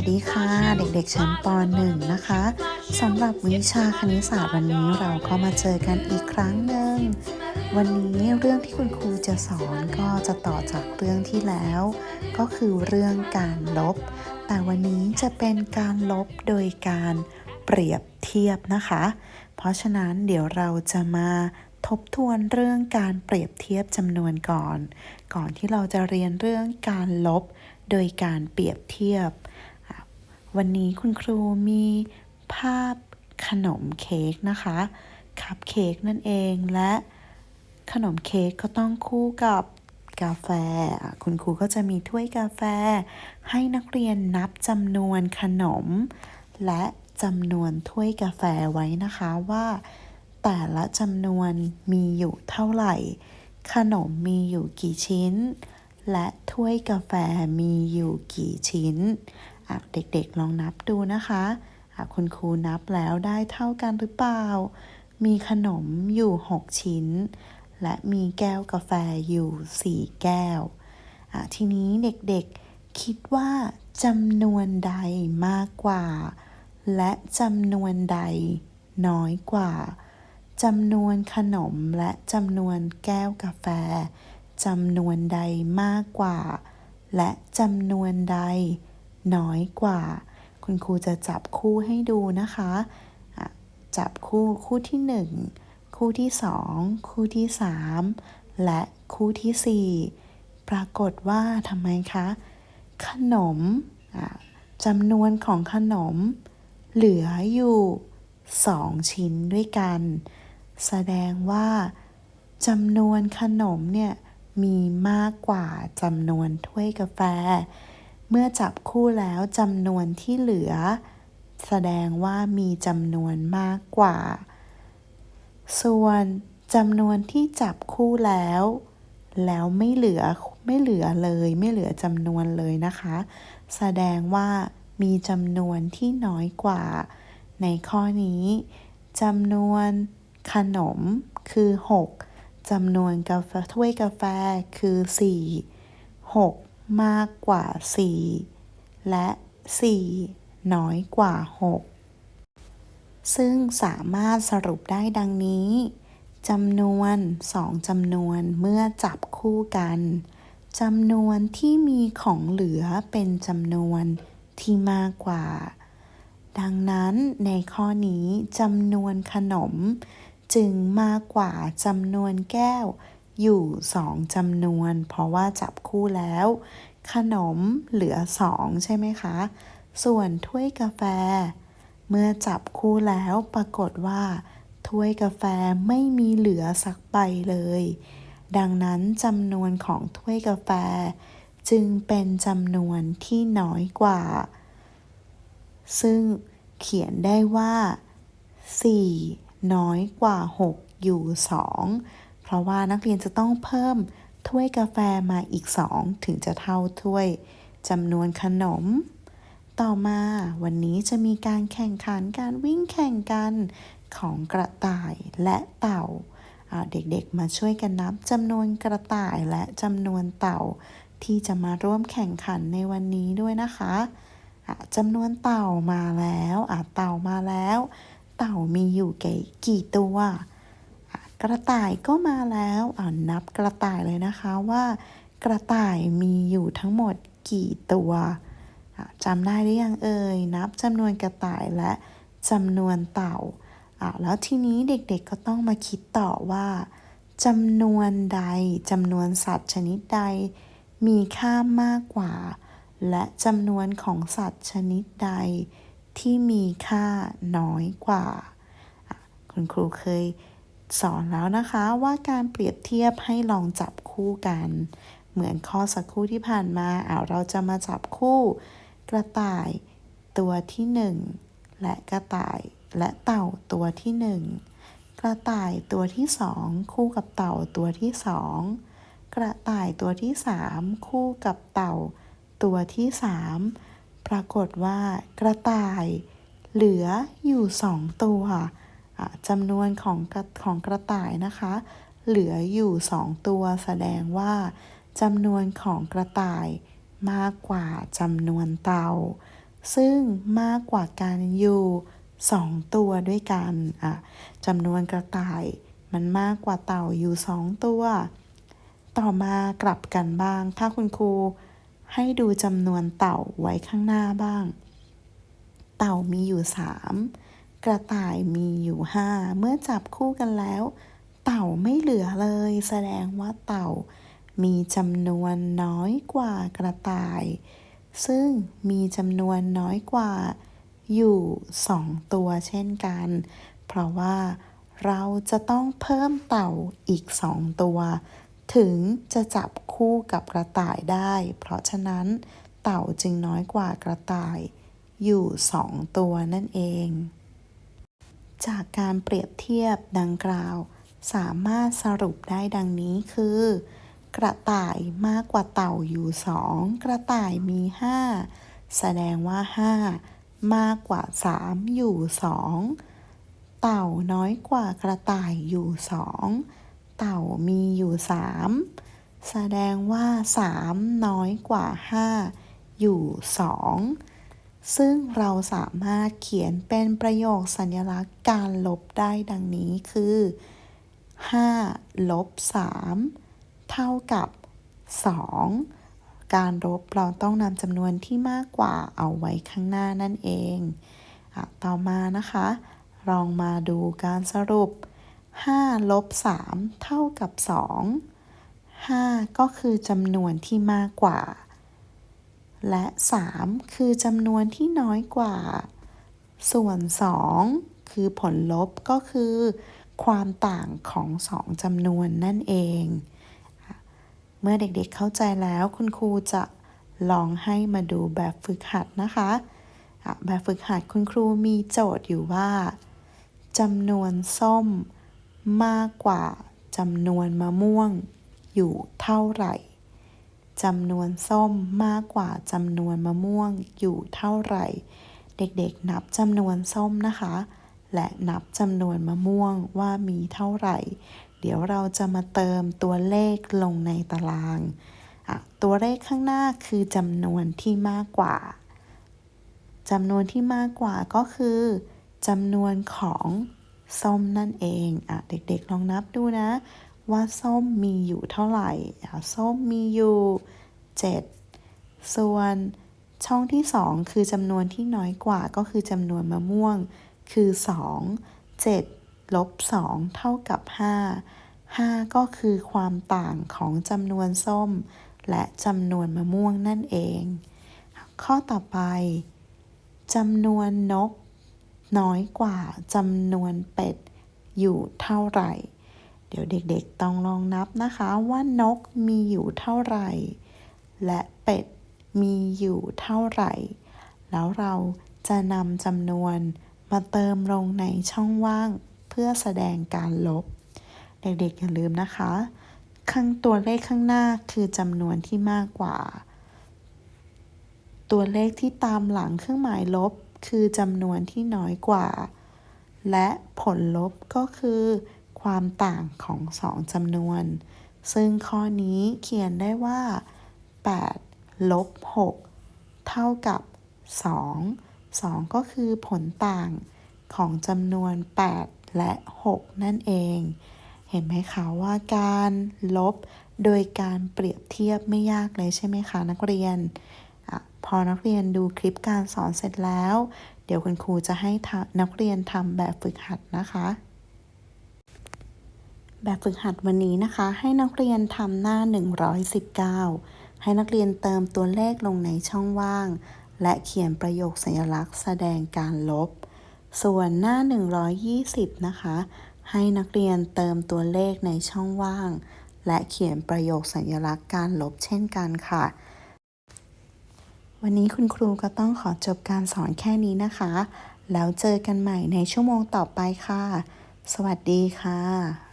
สวัสดีค่ะ เด็กๆชั้นป .1 นะคะสำหรับวิชาคณิตศาสตร์วันนี้เราก็มาเจอกันอีกครั้งหนึ่ง วันนี้เรื่องที่คุณครูจะสอนก็จะต่อจากเรื่องที่แล้ว ก็คือเรื่องการลบ แต่วันนี้จะเป็นการลบโดยการเปรียบเทียบนะคะ เพราะฉะนั้นเดี๋ยวเราจะมาทบทวนเรื่องการเปรียบเทียบจำนวนก่อน ก่อนที่เราจะเรียนเรื่องการลบโดยการเปรียบเทียบ วันนี้คุณครูมีภาพขนมเค้กนะคะคัพเค้กนั่นเองและขนมเค้กก็ต้องคู่กับกาแฟ คุณครูก็จะมีถ้วยกาแฟ ให้นักเรียนนับจำนวนขนม และจำนวนถ้วยกาแฟไว้นะคะว่า แต่ละจำนวนมีอยู่เท่าไหร่ ขนมมีอยู่กี่ชิ้น และถ้วยกาแฟมีอยู่กี่ชิ้น เด็กๆลองนับดูนะคะคุณครูนับแล้วได้เท่ากันหรือเปล่า มีขนมอยู่ 6 ชิ้น และมีแก้วกาแฟอยู่ 4 แก้ว ทีนี้เด็กๆคิดว่าจำนวนใดมากกว่า และจำนวนใดน้อยกว่าจำนวนขนมและจำนวนแก้วกาแฟจำนวนใดมากกว่า และจำนวนใด น้อยกว่า คุณครูจะจับคู่ให้ดูนะคะ จับคู่คู่ที่หนึ่งคู่ที่สองคู่ที่สามและคู่ที่สี่ปรากฏว่าทำไมคะ ขนมจำนวนของขนม เหลืออยู่สองชิ้นด้วยกัน แสดงว่าจำนวนขนมเนี่ยมีมากกว่าจำนวนถ้วยกาแฟ เมื่อจับคู่แล้วจำนวนที่เหลือ แสดงว่ามีจำนวนมากกว่า ส่วนจำนวนที่จับคู่แล้ว แล้วไม่เหลือไม่เหลือเลยไม่เหลือจำนวนเลยนะคะ แสดงว่ามีจำนวนที่น้อยกว่า ในข้อนี้จำนวนขนมคือ 6จำนวนกาแฟถ้วยกาแฟคือ 4 6 มากกว่า 4 และ 4 น้อยกว่า 6 ซึ่งสามารถสรุปได้ดังนี้จำนวนสองจำนวนเมื่อจับคู่กันจำนวนที่มีของเหลือเป็นจำนวนที่มากกว่า ดังนั้นในข้อนี้จำนวนขนม จึงมากกว่าจำนวนแก้ว อยู่สองจำนวน เพราะว่าจับคู่แล้ว ขนมเหลือสองใช่ไหมคะ ส่วนถ้วยกาแฟ เมื่อจับคู่แล้วปรากฏว่า ถ้วยกาแฟไม่มีเหลือสักใบเลย ดังนั้นจำนวนของถ้วยกาแฟ จึงเป็นจำนวนที่น้อยกว่า ซึ่งเขียนได้ว่า 4 น้อยกว่า 6 อยู่ 2 ราะว่านักเรียนจะต้องเพิ่มถ้วยกาแฟมาอีก 2 ถึงจะเท่าถ้วยจำนวนขนม ต่อมาวันนี้จะมีการแข่งขันการวิ่งแข่งกันของกระต่ายและเต่าเด็กๆมาช่วยกันนับจำนวนกระต่ายและจำนวนเต่า ที่จะมาร่วมแข่งขันในวันนี้ด้วยนะคะะจำนวนเต่ามาแล้วเต่ามาแล้ว เต่ามีอยู่กี่ตัว กระต่ายก็มาแล้วอะนับกระต่ายเลยนะคะว่า กระต่ายมีอยู่ทั้งหมดกี่ตัวจำได้หรือยังเอ่ยนับจำนวนกระต่ายและจำนวนเต่าอะแล้วทีนี้เด็กๆก็ต้องมาคิดต่อว่าจำนวนใดจำนวนสัตว์ชนิดใด มีค่ามากกว่า และจำนวนของสัตว์ชนิดใด ที่มีค่าน้อยกว่า คุณครูเคย สอนแล้วนะคะว่าการเปรียบเทียบให้ลองจับคู่กัน เหมือนข้อสักครู่ที่ผ่านมาอ่าเราจะมาจับคู่ กระต่ายตัวที่หนึ่งและกระต่ายและเต่าตัวที่หนึ่งกระต่ายตัวที่สองคู่กับเต่าตัวที่สองกระต่ายตัวที่สามคู่กับเต่าตัวที่สามปรากฏว่ากระต่ายเหลืออยู่สองตัว จำนวนของกระของกระต่ายนะคะ เหลืออยู่สองตัวแสดงว่าจำนวนของกระต่ายมากกว่าจำนวนเต่าซึ่งมากกว่ากันอยู่สองตัวด้วยกันอะจำนวนกระต่ายมันมากกว่าเต่าอยู่สองตัว ต่อมากลับกันบ้าง ถ้าคุณครูให้ดูจำนวนเต่าไว้ข้างหน้าบ้าง เต่ามีอยู่สาม กระต่ายมีอยู่ห้าเมื่อจับคู่กันแล้ว เต่าไม่เหลือเลย แสดงว่าเต่า มีจำนวนน้อยกว่ากระต่าย ซึ่งมีจำนวนน้อยกว่า อยู่สองตัวเช่นกัน เพราะว่าเราจะต้องเพิ่มเต่าอีกสองตัว ถึงจะจับคู่กับกระต่ายได้ เพราะฉะนั้น เต่าจึงน้อยกว่ากระต่าย อยู่สองตัวนั่นเอง จากการเปรียบเทียบดังกล่าว สามารถสรุปได้ดังนี้คือ กระต่ายมากกว่าเต่าอยู่สองกระต่ายมีห้าแสดงว่าห้ามากกว่าสามอยู่สองเต่าน้อยกว่ากระต่ายอยู่สองเต่ามีอยู่สามแสดงว่าสามน้อยกว่าห้าอยู่สอง ซึ่งเราสามารถเขียนเป็นประโยคสัญลักษณ์การลบได้ดังนี้คือ 5 ลบ 3 เท่ากับ 2 การลบเราต้องนำจำนวนที่มากกว่าเอาไว้ข้างหน้านั่นเองอต่อมานะคะ ลองมาดูการสรุป 5 ลบ 3 เท่ากับ 2 5 ก็คือจำนวนที่มากกว่า และ 3 คือจำนวนที่น้อยกว่า ส่วน 2 คือผลลบก็คือ ความต่างของสองจำนวนนั่นเอง เมื่อเด็กๆเข้าใจแล้วคุณครูจะลองให้มาดูแบบฝึกหัดนะคะะแบบฝึกหัดคุณครูมีโจทย์อยู่ว่าจำนวนส้มมากกว่าจำนวนมะม่วงอยู่เท่าไหร่ จำนวนส้มมากกว่าจำนวนมะม่วงอยู่เท่าไหร่ เด็กๆนับจำนวนส้มนะคะ และนับจำนวนมะม่วงว่ามีเท่าไหร่ เดี๋ยวเราจะมาเติมตัวเลขลงในตาราง ตัวเลขข้างหน้าคือจำนวนที่มากกว่าจำนวนที่มากกว่าก็คือจำนวนของส้มนั่นเองอะเด็กๆลองนับดูนะ ว่าส้มมีอยู่เท่าไหร่อะส้มมีอยู่ 7 ส่วนช่องที่ 2 คือจำนวนที่น้อยกว่าก็คือจำนวนมะม่วง คือ 2 7ลบ2เท่ากับ 5 5 ก็คือความต่างของจำนวนส้ม และจำนวนมะม่วงนั่นเอง ข้อต่อไปจำนวนนก น้อยกว่าจำนวนเป็ด อยู่เท่าไหร่ เดี๋ยวเด็กๆต้องลองนับนะคะว่านกมีอยู่เท่าไหร่ และเป็ดมีอยู่เท่าไหร่ แล้วเราจะนำจำนวนมาเติมลงในช่องว่าง เพื่อแสดงการลบ เด็กๆอย่าลืมนะคะ ข้างตัวเลขข้างหน้าคือจำนวนที่มากกว่า ตัวเลขที่ตามหลังเครื่องหมายลบคือจำนวนที่น้อยกว่า และผลลบก็คือ ความต่างของสองจำนวน ซึ่งข้อนี้เขียนได้ว่า 8 ลบ 6 เท่ากับ 2 2 ก็คือผลต่างของจำนวน 8 และ 6 นั่นเอง เห็นไหมคะว่าการลบโดยการเปรียบเทียบไม่ยากเลยใช่ไหมคะนักเรียนอพอนักเรียนดูคลิปการสอนเสร็จแล้ว เดี๋ยวคุณครูจะให้นักเรียนทำแบบฝึกหัดนะคะ แบบฝึกหัดวันนี้นะคะ ให้นักเรียนทำหน้า 119 ให้นักเรียนเติมตัวเลขลงในช่องว่าง และเขียนประโยคสัญลักษณ์แสดงการลบ ส่วนหน้า 120 นะคะ ให้นักเรียนเติมตัวเลขในช่องว่าง และเขียนประโยคสัญลักษณ์การลบเช่นกันค่ะ วันนี้คุณครูก็ต้องขอจบการสอนแค่นี้นะคะ แล้วเจอกันใหม่ในชั่วโมงต่อไปค่ะ สวัสดีค่ะ